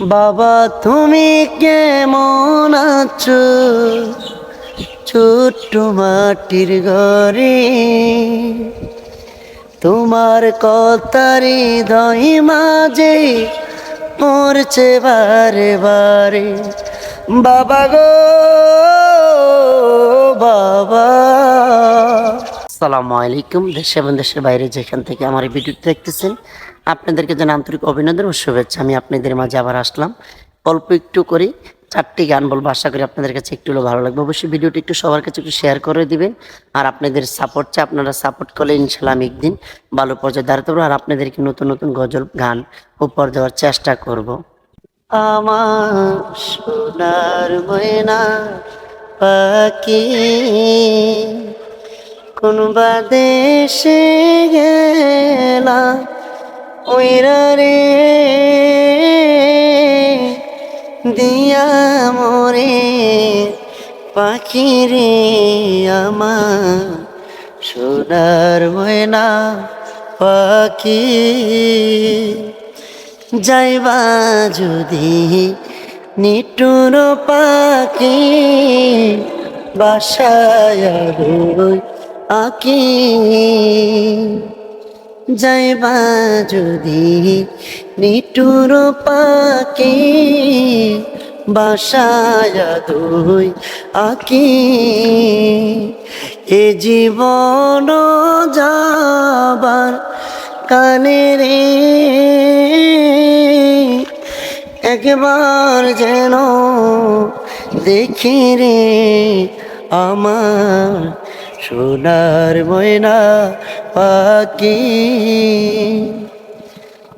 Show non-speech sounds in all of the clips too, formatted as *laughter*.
বাবা, তুমি কেমন আছো? ছোট্ট মাটির ঘরে। তোমার কথারি হৃদয় মাঝে পড়ছে বারে বারে। বাবা গো, বাবা। আসসালামু আলাইকুম, দেশ এবং দেশের বাইরে যেখান থেকে আমার এই ভিডিওটি দেখতেছেন আপনাদেরকে জানা আন্তরিক অভিনন্দন ও শুভেচ্ছা। আমি আপনাদের মাঝে আবার আসলাম। অল্প একটু করে, চারটি গান বলব, আশা করি আপনাদের কাছে একটু হলেও ভালো লাগবে। অবশ্যই ভিডিওটি একটু সবার কাছে একটু শেয়ার করে দিবেন আর আপনাদের সাপোর্ট চাই, আপনারা সাপোর্ট করলে ইনশাল্লাহ আমি একদিন ভালো পর্যায়ে দাঁড়াতে পারব আর আপনাদেরকে নতুন নতুন গজল, গান উপর দেওয়ার চেষ্টা করব। আমার ময়না পাখি কোন বা দেশে গেলা ওইরা রে দিয়া মরে পাখি রে আমার সোনার ময়না পাখি। যাইবা যদি নিটুর পাখি, বাসায় আকি। যাইবা যদি নিটুর পাকে বাসায় দুই আকি। এ জীবন যাবার কানে রে, একবার যেন দেখি রে আমার সোনার ময়না পাখি।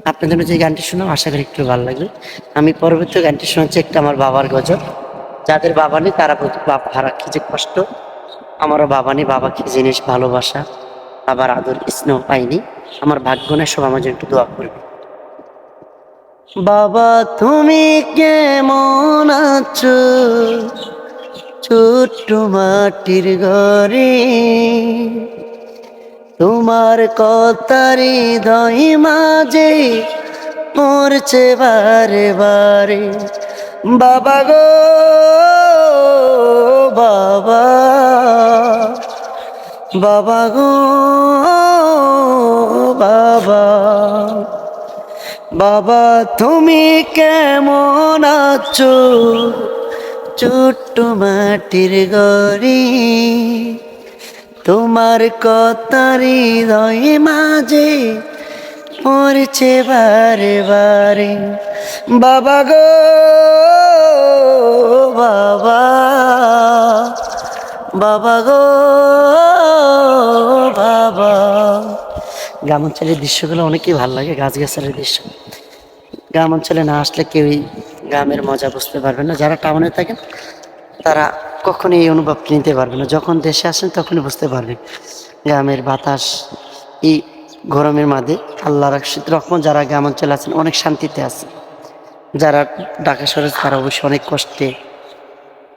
আপনাদের যে গানটি শুনলাম আশা করি একটু ভালো লাগবে। আমি পরবর্তী গানটি শুনছি একটা আমার বাবার গজল। যাদের বাবা নেই তারা বাবা হারা কি যে কষ্ট। আমারও বাবা নেই বাবা কি জিনিস ভালোবাসা। বাবার আদর স্নেহ পাইনি। আমার ভাগ্য নেই সব আমার জন্য একটু দোয়া করবে। বাবা তুমি কেমন আছো? ছোট্ট মাটির ঘরে। তোমার কথারি হৃদয় মাঝে পড়ছে বারে বারে বাবা গো, বাবা বাবা গো, বাবা বাবা, তুমি কেমন আছো? ছোট্ট মাটির গড়ি তোমার কথার হৃদয় মাঝে পড়ছে বারে বারে বাবা গো, বাবা বাবা গো, বাবা। গ্রাম অঞ্চলের দৃশ্যগুলো অনেকই ভালো লাগে, গাছগাছালির দৃশ্য। গ্রাম অঞ্চলে না আসলে কেউই গ্রামের মজা বুঝতে পারবে না। যারা টাউনে থাকেন, তারা কখনোই এই অনুভবটি নিতে পারবে না। যখন দেশে আসেন তখনই বুঝতে পারবেন গ্রামের বাতাস, এই গরমের মাঝে আল্লাহ রাখশিদ রকম যারা গ্রাম অঞ্চলে আছেন, অনেক শান্তিতে আছে। যারা ঢাকা শহরে তারা অবশ্যই অনেক কষ্টে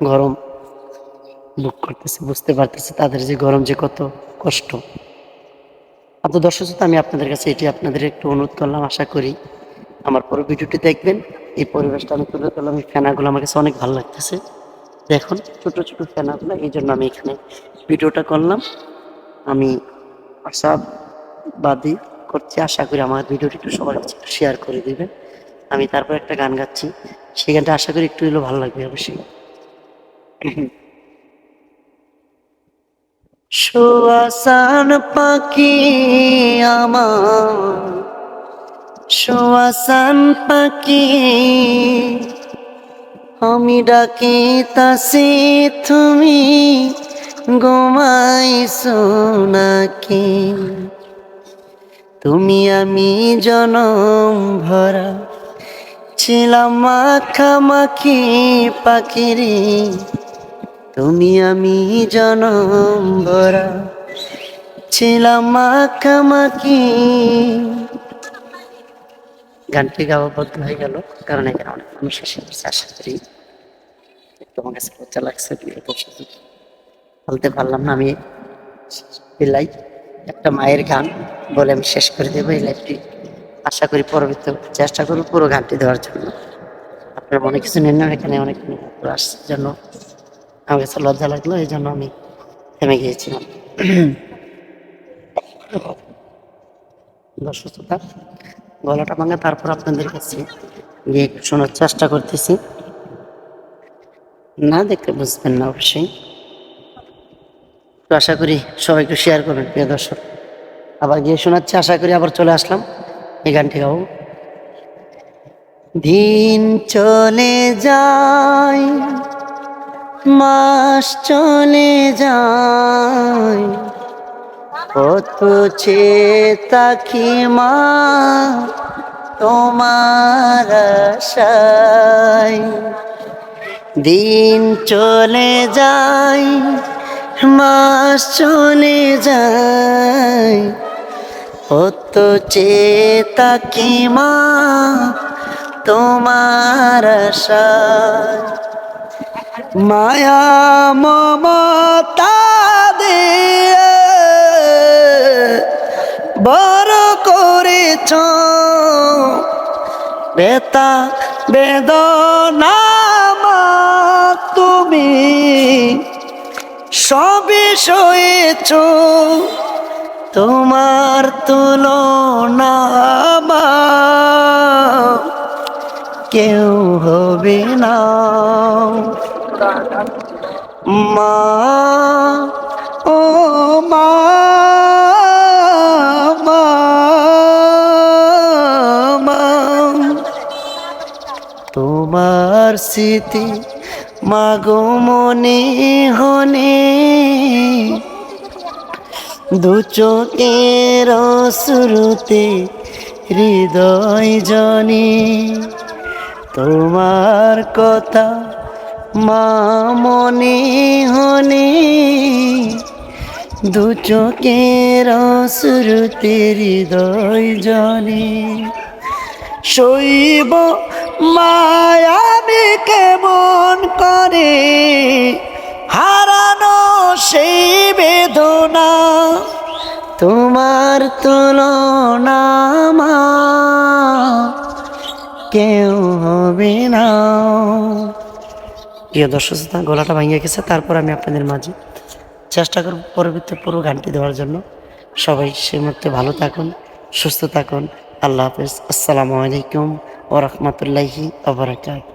গরম বুক করতেছে, বুঝতে পারতেছে তাদের যে গরম যে কত কষ্ট। আচ্ছা দর্শক আমি আপনাদের কাছে এটি আপনাদের একটু অনুরোধ করলাম, আশা করি আমার পরে ভিডিওটি দেখবেন। এই পরিবেশটা আমি তুলে ধরলাম, এই ফেনাগুলো আমার কাছে অনেক ভালো লাগতেছে। দেখুন ছোট ছোট ফেনাগুলো এই জন্য আমি এখানে ভিডিওটা করলাম। আমি আশাবাদী করছি, আশা করি আমার ভিডিওটি একটু সবার কাছে শেয়ার করে দিবেন। আমি তারপর একটা গান গাচ্ছি, সেই গানটা আশা করি একটু হলেও ভালো লাগবে অবশ্যই। শোয়াসান পাখি আমার শোয়াসান পাখি আমি ডাকি তাসি, তুমি ঘুমাইছো নাকি? তুমি আমি জনম ভরা ছিলাম মাখামাখি পাখিরি। তুমি আমি জনম ভরা ছিলাম মাখামাখি গানটি গাওয়া বদ্ধ হয়ে গেল, কারণ এখানে অনেক মানুষ এসে গেছে আশা করি একটু কাছে লজ্জা লাগছে বলতে পারলাম না। আমি লাইভ একটা মায়ের গান বলে আমি শেষ করে দেবো এই লাইফটি আশা করি পরবর্তী চেষ্টা করব পুরো গানটি দেওয়ার জন্য। আপনার মনে কিছু নেন না? এখানে অনেক আসছে জন্য আমার কাছে লজ্জা লাগল, এই জন্য আমি থেমে গিয়েছিলাম। *clears throat* অসুস্থতা গলাটা ভাঙা, তারপর আপনাদের কাছে গিয়ে শোনার চেষ্টা করতেছি। না দেখতে বুঝবেন না অবশ্যই। তো আশা করি সবাইকে শেয়ার করবেন, প্রিয় দর্শক। আবার গিয়ে শোনাচ্ছি, আশা করি আবার চলে আসলাম এই গানটি গাবো। দিন চলে যায়, মাস চলে যায় কত চেতাকি মা তোমার দিন চলে যায়, মাস চলে যায়, কত চেতাকি মা তোমার মায়া, মমতা বড় করেছ। বেতা বেদনা তুমি সবে সয়েছ। তোমার তুলনা কেউ হবে না। মা ও মা, স্মৃতি মাগো মনে হনে। দু চোখের শুরুতে হৃদয় জনে। তোমার কথা মা মনে হনে। দু চোখের হৃদয় জনে। শৈব মায়াবি কেমন করে? হারানো সেই বেদনা তোমার তুলনা মা। কেউ হবে না। প্রিয় দর্শক শ্রোতা, গলাটা ভাঙিয়ে গেছে তারপর আমি আপনাদের মাঝে চেষ্টা করব পরবর্তী পুরো গানটি দেওয়ার জন্য। সবাই সে মধ্যে ভালো থাকুন সুস্থ থাকুন। আল্লাহ হাফেজ। আসসালামু আলাইকুম। ও রহমতুল্লাহি আবরাকাত